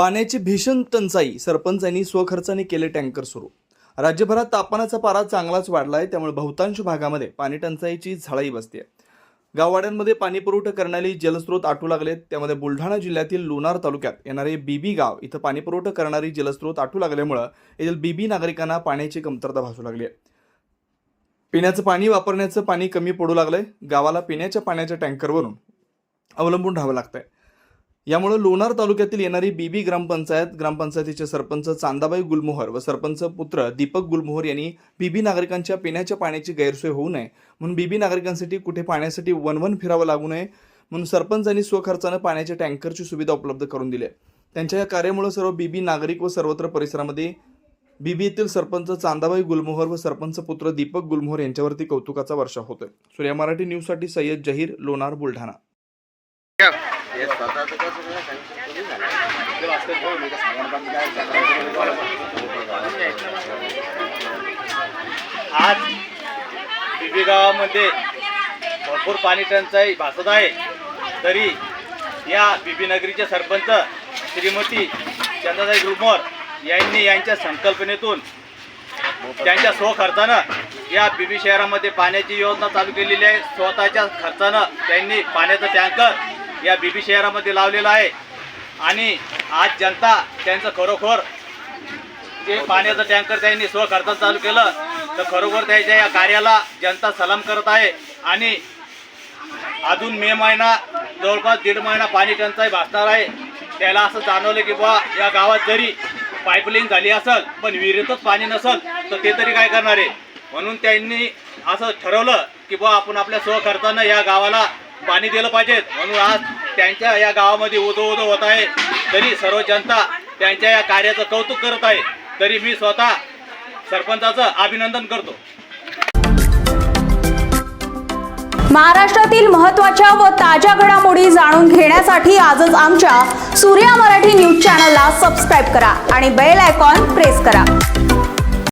पाण्याची भीषण टंचाई सरपंचांनी स्वखर्चाने केले टँकर सुरू. राज्यभरात तापमानाचा पारा चांगलाच वाढला आहे त्यामुळे बहुतांश भागामध्ये पाणी टंचाईची झळाई बसते गाववाड्यांमध्ये पाणी पुरवठा करणारे जलस्रोत आटू लागलेत त्यामध्ये बुलढाणा जिल्ह्यातील लोणार तालुक्यात येणारे बीबी गाव इथं पाणी पुरवठा करणारी जलस्रोत आटू लागल्यामुळं येथील बीबी नागरिकांना पाण्याची कमतरता भासू लागली आहे पिण्याचं पाणी वापरण्याचं पाणी कमी पडू लागलंय गावाला पिण्याच्या पाण्याच्या टँकरवरून अवलंबून राहावं लागतंय. यामुळे लोणार तालुक्यातील येणारी बीबी ग्रामपंचायत ग्रामपंचायतीचे सरपंच चांदाबाई गुलमोहर व सरपंच पुत्र दीपक गुलमोहर यांनी बीबी नागरिकांच्या पिण्याच्या पाण्याची गैरसोय होऊ नये. म्हणून बीबी नागरिकांसाठी कुठे पाण्यासाठी वनवन फिरावं लागू नये. म्हणून सरपंचांनी स्वखर्चानं पाण्याच्या टँकरची सुविधा उपलब्ध करून दिली आहे. त्यांच्या या कार्यामुळे सर्व बीबी नागरिक व सर्वत्र परिसरामध्ये बीबी येथील सरपंच चांदाबाई गुलमोहर व सरपंच पुत्र दीपक गुलमोहर यांच्यावरती कौतुकाचा वर्षा होतोय. सूर्या मराठी न्यूजसाठी सय्यद जहीर लोणार बुलढाणा. आज बिबी गावामध्ये भरपूर पाणी टंचाई भासत आहे. तरी या बिबी नगरीचे सरपंच श्रीमती चंद्रताई ग्रुमोर यांनी यांच्या संकल्पनेतून त्यांच्या स्वखर्चानं या बीबी शहरामध्ये पाण्याची योजना चालू केलेली आहे. स्वतःच्या खर्चानं त्यांनी पाण्याचं टँकर या बीबी शहरामध्ये लावलेला आहे. आणि आज जनता त्यांचं खरोखर जे पाण्याचं टँकर त्यांनी स्वखर्चात चालू केलं तर खरोखर त्याच्या या कार्याला जनता सलाम करत आहे. आणि अजून मे महिना जवळपास दीड महिना पाणी टंचाई भासणार आहे. त्याला असं जाणवलं की बुवा या गावात जरी पाईपलाईन झाली असेल पण विहिरीतच पाणी नसेल तर ते तरी काय करणार आहे? म्हणून त्यांनी असं ठरवलं की बुवा आपण आपल्या स्वखर्चानं या गावाला पाणी दिलं पाहिजेत म्हणून आज त्यांच्या या गावामध्ये उदो उदो होत आहे. तरी सर्व जनता त्यांच्या या कार्याचं कौतुक करत आहे. तरी मी स्वतः सरपंचाचं अभिनंदन करतो. महाराष्ट्रातील महत्त्वाच्या व ताज्या घडामोडी जाणून घेण्यासाठी आजच आमच्या सूर्या मराठी न्यूज चॅनलला सबस्क्राईब करा आणि बेल आयकॉन प्रेस करा.